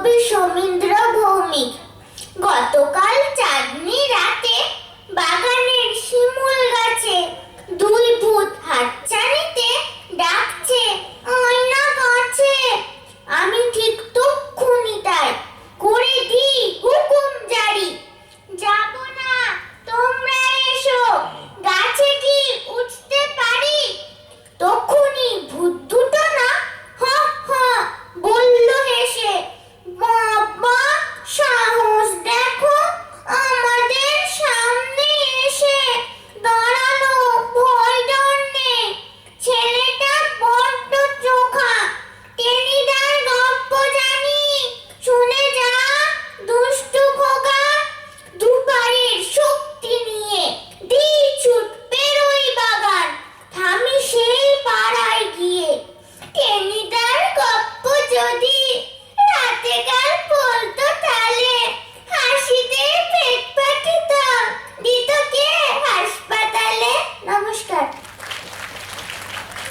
কবি সমীন্দ্র ভৌমিক গতকাল